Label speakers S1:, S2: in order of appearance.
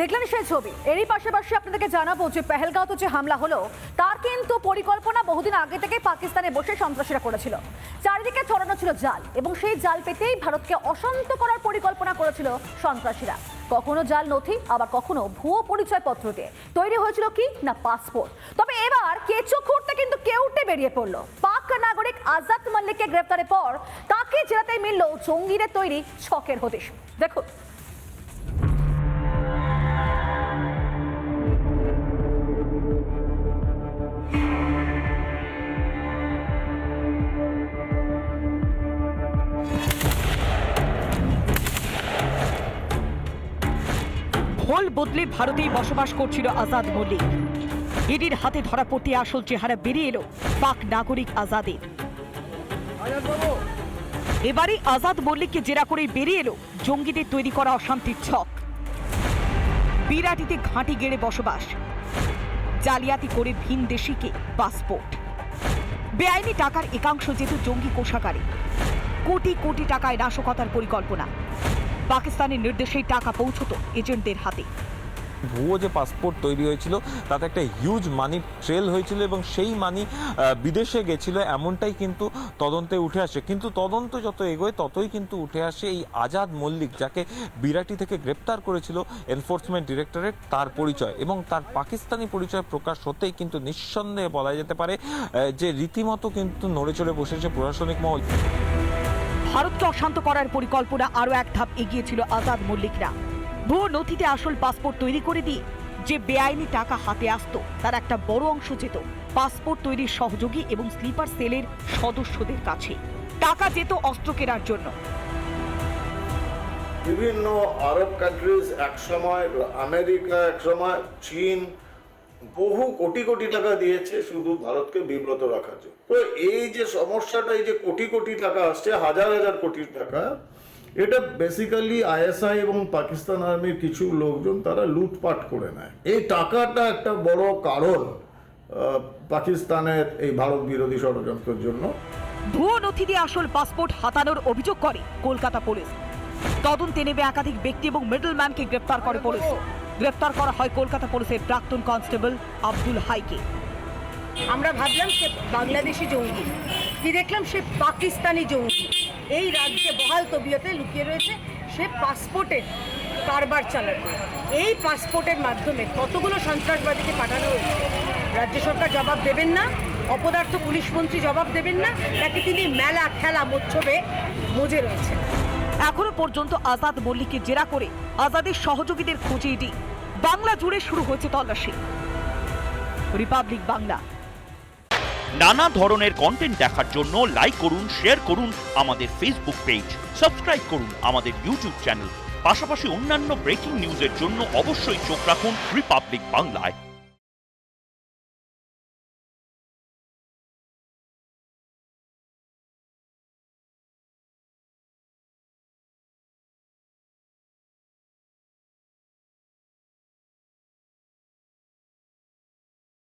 S1: দেখলেন সেই ছবি। এরই পাশাপাশি আপনাদেরকে জানাব যে পেহেলগাঁওতে যে হামলা হলো, তার কিন্তু পরিকল্পনা বহুদিন আগে থেকে পাকিস্তানে বসে সন্ত্রাসীরা করেছিল। চারিদিকে ছড়ানো ছিল জাল এবং সেই জাল পেতেই ভারতকে অশান্ত করার পরিকল্পনা করেছিল সন্ত্রাসীরা। কখনো জাল নথি, আবার কখনো ভুয়ো পরিচয়পত্র দিয়ে তৈরি হয়েছিল কি? না, পাসপোর্ট। তবে এবার কেঁচো খুঁড়তে কিন্তু কেউটে বেরিয়ে পড়ল। পাক নাগরিক আজাদ মাল্লিককে গ্রেপ্তারের পর তাকে জেলাতে মিলল জঙ্গিদের তৈরি ছকের হদিশ। দেখুন।
S2: ভোল বদলে ভারতেই বসবাস করছিল আজাদ মল্লিক। ইডির হাতে ধরা পড়তে আসল চেহারা বেরিয়ে এলো পাক নাগরিক আজাদের। এবারে আজাদ মল্লিককে জেরা করে বেরিয়ে এলো জঙ্গিদের তৈরি করা অশান্তির ছক। বিরাটিতে ঘাঁটি গেড়ে বসবাস। জালিয়াতি করে ভিন দেশিকে পাসপোর্ট। বেআইনি টাকার একাংশ যেত জঙ্গি কোষাগারে। কোটি কোটি টাকায় নাশকতার পরিকল্পনা। পাকিস্তানের নির্দেশেই টাকা পৌঁছত এজেন্টদের হাতে।
S3: ভুয়ো যে পাসপোর্ট তৈরি হয়েছিল, তাতে একটা হিউজ মানি ট্রেল হয়েছিল এবং সেই মানি বিদেশে গেছিল, এমনটাই কিন্তু তদন্তে উঠে আসে। কিন্তু তদন্ত যত এগোয়, ততই কিন্তু উঠে আসে এই আজাদ মল্লিক, যাকে বিরাটি থেকে গ্রেপ্তার করেছিল এনফোর্সমেন্ট ডিরেক্টরেট তার পরিচয়। এবং তার পাকিস্তানি পরিচয় প্রকাশ হতেই কিন্তু নিঃসন্দেহে বলা যেতে পারে যে রীতিমতো কিন্তু নড়ে চড়ে বসেছে প্রশাসনিক মহল।
S2: ভারতকে অশান্ত করার পরিকল্পনা আরও এক ধাপ এগিয়েছিল আজাদ মল্লিকরা। ভুয়ো নথিতে আসল পাসপোর্ট তৈরি করে দিয়ে যে বেআইনি টাকা হাতে আসতো, তার একটা বড় অংশ যেত পাসপোর্ট তৈরির সহযোগী এবং স্লিপার সেলের সদস্যদের কাছে। টাকা যেত অস্ত্র কেনার জন্য।
S4: বিভিন্ন আরব কান্ট্রিজ এক সময় আমেরিকা এক সময় চীন বহু কোটি কোটি টাকা দিয়েছে শুধু ভারতকে বিব্রত রাখার জন্য। তো এই যে সমস্যাটা, এই যে কোটি কোটি টাকা আসছে, হাজার হাজার কোটি টাকা, এটা বেসিক্যালি আইএসআই এবং পাকিস্তান আর্মির কিছু লোকজন তারা লুটপাট করে নেয়। এই টাকাটা একটা বড় কারণ পাকিস্তানের এই ভারত বিরোধী ষড়যন্ত্রের জন্য।
S2: ভুয়ো নথি দিয়ে আসল পাসপোর্ট হাতানোর অভিযোগ করে কলকাতা পুলিশ। তদন্তে নেবে একাধিক ব্যক্তি এবং মিডলম্যানকে গ্রেপ্তার করে পুলিশ। গ্রেপ্তার করা হয় কলকাতা পুলিশের প্রাক্তন কনস্টেবল আব্দুল হাইকে।
S5: আমরা ভাবলাম সে বাংলাদেশি জঙ্গি। কি দেখলাম সে পাকিস্তানি জঙ্গি। এই রাজ্যে বহাল তবিয়তে লুকিয়ে রয়েছে সে পাসপোর্টের কারবার চালাবে এই পাসপোর্টের মাধ্যমে কতগুলো সন্ত্রাসবাদীকে পাঠানো হয়েছে? রাজ্য সরকার জবাব দেবেন না, অপদার্থ পুলিশ মন্ত্রী জবাব দেবেন না নাকি তিনি মেলা খেলা মোচ্ছবে মজে রয়েছেন।
S2: এখনও পর্যন্ত আজাদ মল্লিককে জেরা করে আজাদের সহযোগীদের খোঁজে এটি। বাংলা জুড়ে শুরু হয়েছে তল্লাশি। রিপাবলিক বাংলা।
S6: নানা ধরনের কন্টেন্ট দেখার জন্য লাইক করুন শেয়ার করুন আমাদের ফেসবুক পেজ সাবস্ক্রাইব করুন আমাদের ইউটিউব চ্যানেল পাশাপাশি অন্যান্য ব্রেকিং নিউজের জন্য অবশ্যই চোখ রাখুন রিপাবলিক বাংলায়